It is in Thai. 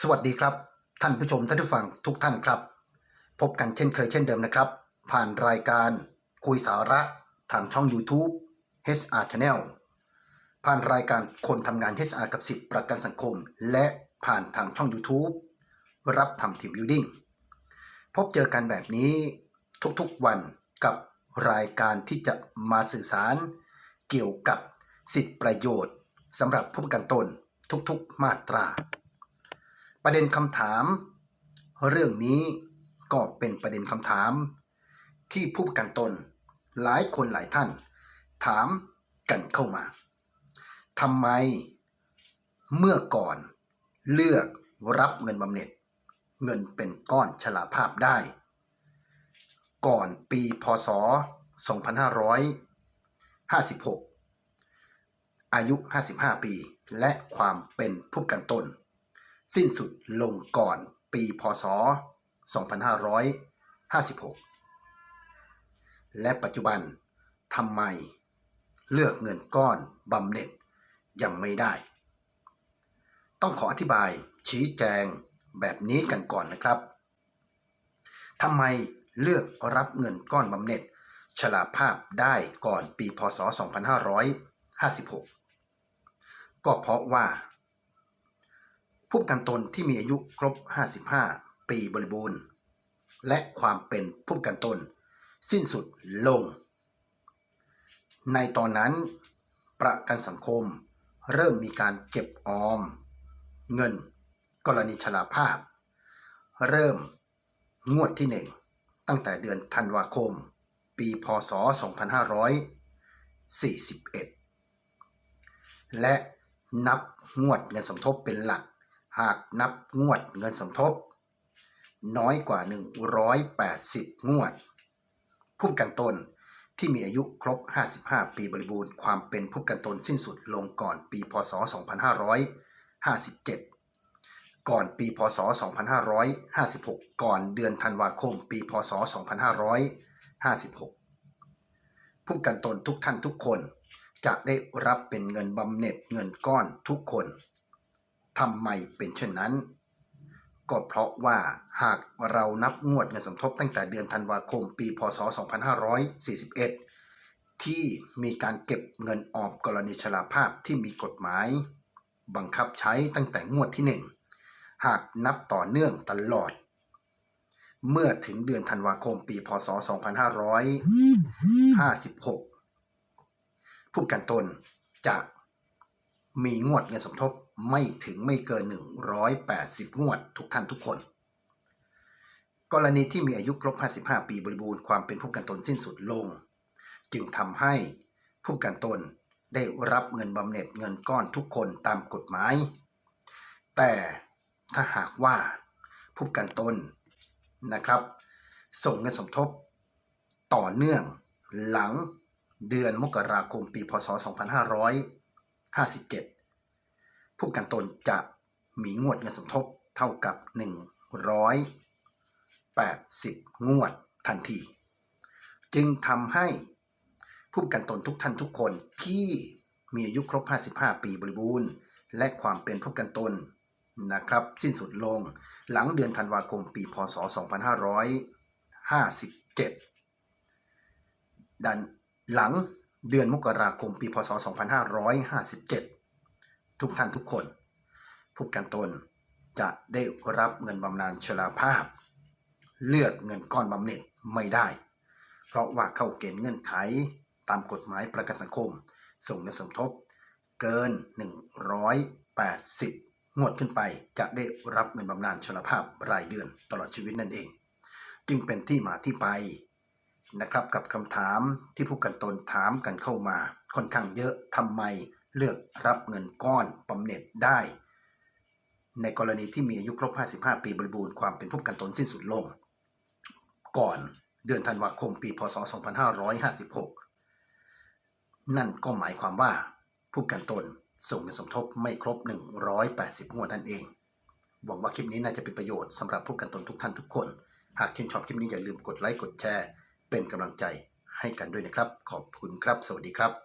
สวัสดีครับ ท่านผู้ชมท่านผู้ฟังทุกท่านครับ พบกันเช่นเคยเช่นเดิมนะครับ ผ่านรายการคุยสาระทางช่อง YouTube HR Channel ผ่านรายการคนทำงาน HR กับสิทธิประกันสังคม และผ่านทางช่อง YouTube รับทำทีมบิวดิ้งพบเจอกันแบบนี้ทุกๆวันกับรายการที่จะมาสื่อสาร เกี่ยวกับสิทธิประโยชน์สำหรับผู้ประกันตนทุกๆมาตรา ประเด็นคำถาม เรื่องนี้ก็เป็นประเด็นคำถาม ที่ผู้ประกันตนหลายคนหลายท่าน ถามกันเข้ามาทำไมเมื่อก่อนเลือกรับเงินบำเหน็จ เงินเป็นก้อนฉลาภาพได้ ก่อนปีพศ 2556 อายุ 55 ปี และความเป็นผู้ประกันตน สิ้นสุดลงก่อนปีพศ 2556 และปัจจุบันทำไมเลือกเงินก้อนบำเหน็จยังไม่ได้ ต้องขออธิบายชี้แจงแบบนี้กันก่อนนะครับทำไมเลือกรับเงินก้อนบำเหน็จชราภาพได้ก่อนปีพศ 2556 ก็เพราะว่า ผู้ประกันตนที่มีอายุครบ 55 ปีบริบูรณ์ และความเป็นผู้ประกันตน สิ้นสุดลง ในตอนนั้น ประกันสังคมเริ่มมีการเก็บออม เงิน กรณีชราภาพ เริ่มงวดที่หนึ่งตั้งแต่เดือนธันวาคม ปีพศ 2541 และนับงวดเงินสมทบเป็นหลัก หากนับงวดเงินสมทบ น้อยกว่า 180 งวด ผู้กันตนที่มีอายุครบ 55 ปีบริบูรณ์ความเป็นผู้กันตนสิ้นสุดลงก่อนปี พศ 2557ก่อนปีพศ 2556 ก่อนเดือนธันวาคม ปี พศ 2556 ผู้ประกันตนทุกท่านทุกคน จะได้รับเป็นเงินบำเหน็จเงินก้อนทุกคน ทำไมเป็นเช่นนั้น ก็เพราะว่าหากเรานับงวดเงินสมทบตั้งแต่เดือนธันวาคมปี พศ 2541 ที่มีการเก็บเงินออมกรณีชราภาพที่มีกฎหมาย บังคับใช้ตั้งแต่งวดที่1หากนับต่อเนื่องตลอด เมื่อถึงเดือนธันวาคมปี พศ 2556 ผู้ประกันตนจะมีงวดเงินสมทบ ไม่ถึงไม่เกิน 180 งวดทุกท่านทุกคน กรณีที่มีอายุครบ 55 ปีบริบูรณ์ความเป็นผู้กันตนสิ้นสุดลง จึงทำให้ผู้กันตนได้รับเงินบำเหน็จเงินก้อนทุกคนตามกฎหมาย แต่ถ้าหากว่าผู้กันตนนะครับ ส่งเงินสมทบต่อเนื่องหลังเดือนมกราคมปีพศ 2557 ผู้ประกันตนจะมีงวดเงินสมทบเท่ากับ 180 งวดทันที จึงทำให้ผู้ประกันตนทุกท่านทุกคนที่มีอายุครบ 55 ปีบริบูรณ์ และความเป็นผู้ประกันตนนะครับสิ้นสุดลงหลังเดือนธันวาคมปี พศ 2557 ดันหลังเดือนมกราคมปี พศ 2557 ทุกท่านทุกคน ผู้กันตนจะได้รับเงินบำนาญชราภาพ เลือกเงินก้อนบำเหน็จไม่ได้ เพราะว่าเข้าเกณฑ์เงื่อนไขตามกฎหมายประกันสังคม ส่งเงินสมทบ เกิน 180 งวดขึ้นไปจะได้รับเงินบำนาญชราภาพรายเดือนตลอดชีวิตนั่นเอง จึงเป็นที่มาที่ไปนะครับกับคำถามที่ผู้กันตนถามกันเข้ามาค่อนข้างเยอะทำไม เลือกรับเงินก้อนบำเหน็จได้ ในกรณีที่มีอายุครบ 55 ปีบริบูรณ์ความเป็นผู้ประกันตนสิ้นสุดลง ก่อนเดือนธันวาคมปี พศ 2556 นั่นก็หมายความว่าผู้ประกันตนส่งเงินสมทบไม่ครบ 180งวดนั่นเอง หวังว่าคลิปนี้น่าจะเป็นประโยชน์สำหรับผู้ประกันตนทุกท่านทุกคน หากชื่นชอบคลิปนี้อย่าลืมกดไลค์กดแชร์ เป็นกำลังใจให้กันด้วยนะครับ ขอบคุณครับ สวัสดีครับ